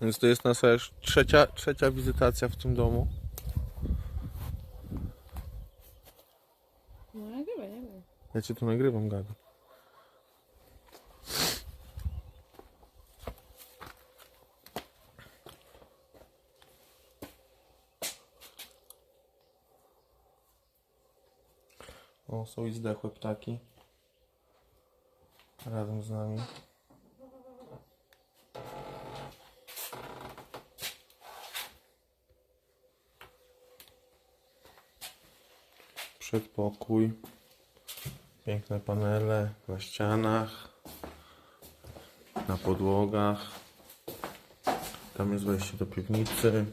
Więc to jest nasza już trzecia, trzecia wizytacja w tym domu. No nagrywaj, nagrywaj. Ja cię tu nagrywam, Gabi. O, są i zdechłe ptaki. Razem z nami. Przedpokój. Piękne panele na ścianach, na podłogach. Tam jest wejście do piwnicy.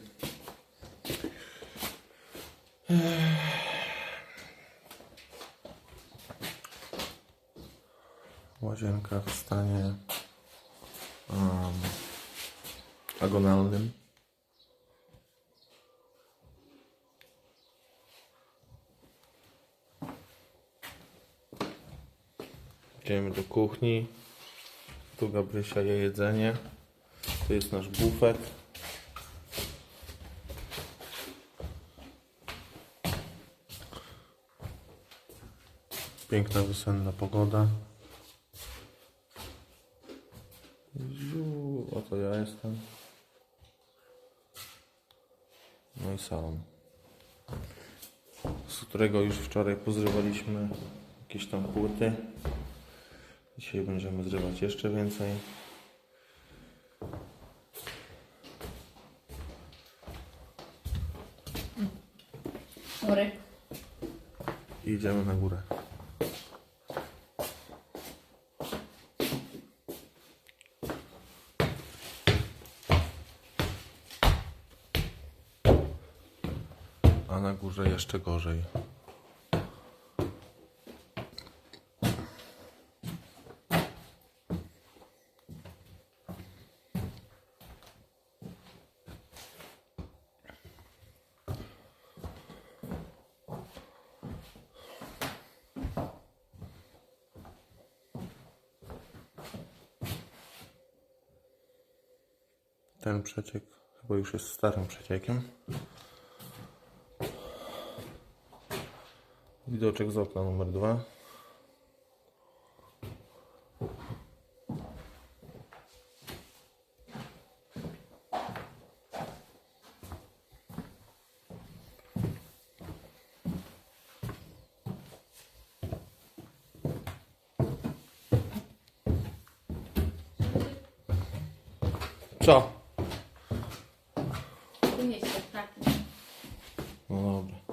Łazienka w stanie um, agonalnym. Idziemy do kuchni. Tu Gabrysia je jedzenie. Tu jest nasz bufet. Piękna wiosenna pogoda. Ziu, oto ja jestem. No i salon. Z którego już wczoraj pozrywaliśmy jakieś tam płyty. Dzisiaj będziemy zrywać jeszcze więcej. Sorry. I idziemy na górę. A na górze jeszcze gorzej. Ten przeciek chyba już jest starym przeciekiem. Widoczek z okna numer dwa. Co? Tu nie jest tak. No dobra.